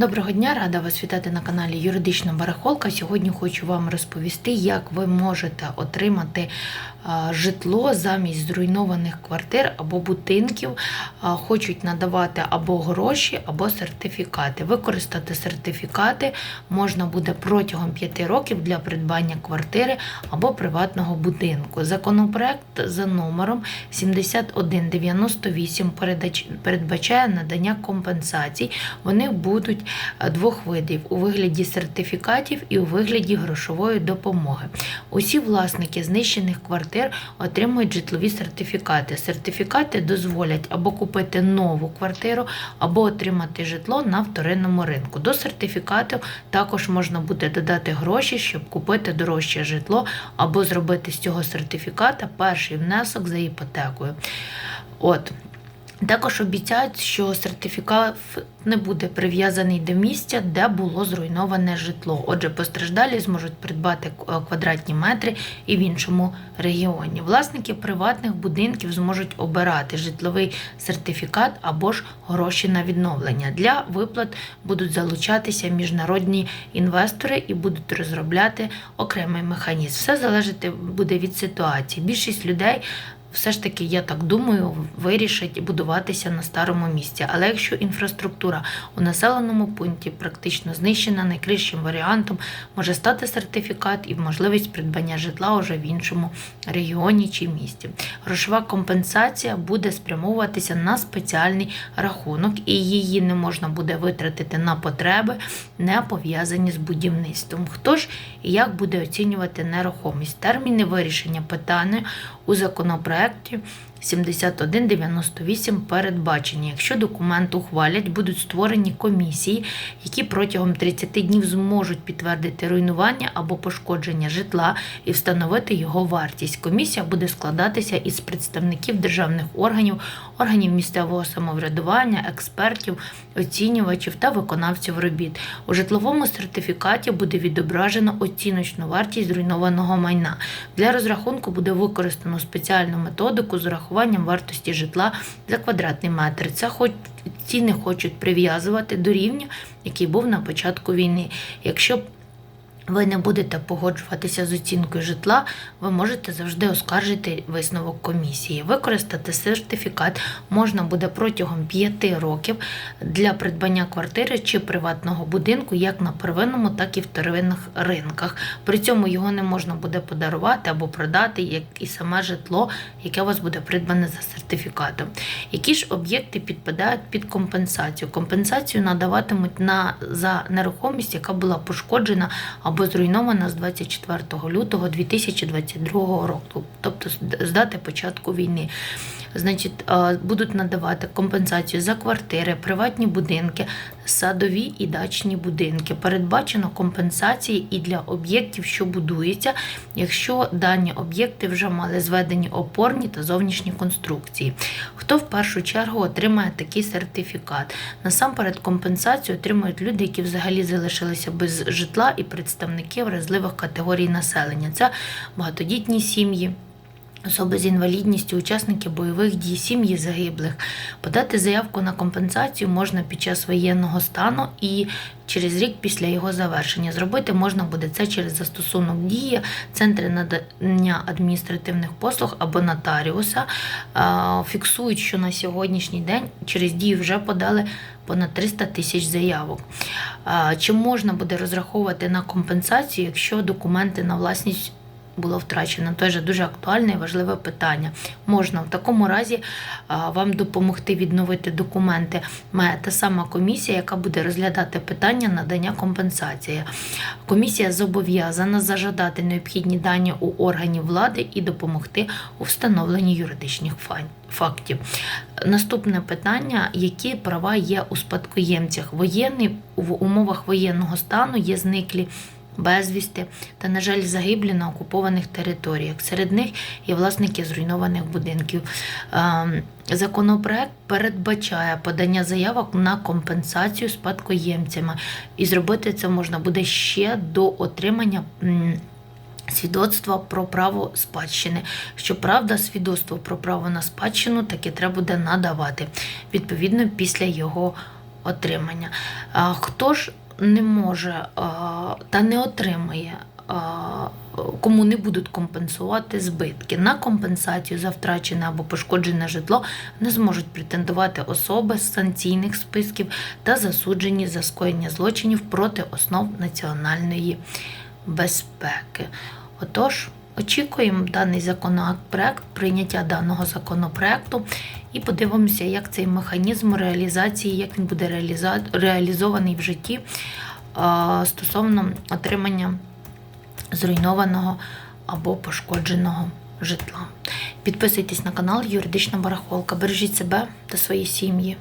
Доброго дня, рада вас вітати на каналі Юридична Барахолка. Сьогодні хочу вам розповісти, як ви можете отримати житло замість зруйнованих квартир або будинків. Хочуть надавати або гроші, або сертифікати. Використати сертифікати можна буде протягом 5 років для придбання квартири або приватного будинку. Законопроект за номером 7198 передач- передбачає надання компенсацій. Вони будуть двох видів у вигляді сертифікатів і у вигляді грошової допомоги. Усі власники знищених квартир отримують житлові сертифікати. Сертифікати дозволять або купити нову квартиру, або отримати житло на вторинному ринку. До сертифікату також можна буде додати гроші, щоб купити дорожче житло, або зробити з цього сертифіката перший внесок за іпотекою. От. Також обіцяють, що сертифікат не буде прив'язаний до місця, де було зруйноване житло. Отже, постраждалі зможуть придбати е, квадратні метри і в іншому регіоні. Власники приватних будинків зможуть обирати житловий сертифікат або ж гроші на відновлення. Для виплат будуть залучатися міжнародні інвестори і будуть розробляти окремий механізм. Все залежати буде від ситуації. Більшість людей все ж таки, я так думаю, вирішить будуватися на старому місці. Але якщо інфраструктура у населеному пункті практично знищена, найкращим варіантом може стати сертифікат і можливість придбання житла уже в іншому регіоні чи місті. Грошова компенсація буде спрямовуватися на спеціальний рахунок, і її не можна буде витратити на потреби, не пов'язані з будівництвом. Хто ж і як буде оцінювати нерухомість? Терміни вирішення питання у законопроекті collective 7198 передбачені. Якщо документ ухвалять, будуть створені комісії, які протягом 30 днів зможуть підтвердити руйнування або пошкодження житла і встановити його вартість. Комісія буде складатися із представників державних органів, органів місцевого самоврядування, експертів, оцінювачів та виконавців робіт. У житловому сертифікаті буде відображено оціночну вартість зруйнованого майна. Для розрахунку буде використано спеціальну методику з урахуванням вартості житла за квадратний метр. Це хоч ціни хочуть прив'язувати до рівня, який був на початку війни. Якщо ви не будете погоджуватися з оцінкою житла, ви можете завжди оскаржити висновок комісії. Використати сертифікат можна буде протягом 5 років для придбання квартири чи приватного будинку як на первинному, так і вторинних ринках. При цьому його не можна буде подарувати або продати, як і саме житло, яке у вас буде придбане за сертифікатом. Які ж об'єкти підпадають під компенсацію? Компенсацію надаватимуть на за нерухомість, яка була пошкоджена або зруйнована з 24 лютого 2022 року, тобто з- дати початку війни. Значить, будуть надавати компенсацію за квартири, приватні будинки, садові і дачні будинки. Передбачено компенсації і для об'єктів, що будуються, якщо дані об'єкти вже мали зведені опорні та зовнішні конструкції. Хто в першу чергу отримає такий сертифікат? Насамперед компенсацію отримують люди, які взагалі залишилися без житла і представники вразливих категорій населення. Це багатодітні сім'ї. Особи з інвалідністю, учасники бойових дій, сім'ї загиблих. Подати заявку на компенсацію можна під час воєнного стану і через рік після його завершення. Зробити можна буде це через застосунок дії, центри надання адміністративних послуг або нотаріуса. Фіксують, що на сьогоднішній день через дію вже подали понад 300 тисяч заявок. Чи можна буде розраховувати на компенсацію, якщо документи на власність було втрачено. Теж дуже актуальне і важливе питання. Можна в такому разі вам допомогти відновити документи. Має та сама комісія, яка буде розглядати питання надання компенсації. Комісія зобов'язана зажадати необхідні дані у органів влади і допомогти у встановленні юридичних фактів. Наступне питання: які права є у спадкоємцях? Воєнний в умовах воєнного стану є зниклі безвісти та, на жаль, загиблі на окупованих територіях. Серед них є власники зруйнованих будинків. Ем, Законопроект передбачає подання заявок на компенсацію спадкоємцями, і зробити це можна буде ще до отримання. Свідоцтва про право спадщини. Щоправда, свідоцтво про право на спадщину таки треба буде надавати відповідно після його отримання. Хто ж не може та не отримає? Кому не будуть компенсувати збитки на компенсацію за втрачене або пошкоджене житло не зможуть претендувати особи з санкційних списків та засуджені за скоєння злочинів проти основ національної безпеки. Отож, очікуємо даний законопроект, прийняття даного законопроекту і подивимося, як цей механізм реалізації, як він буде реалізований в житті а, стосовно отримання зруйнованого або пошкодженого житла. Підписуйтесь на канал Юридична Барахолка. Бережіть себе та свої сім'ї.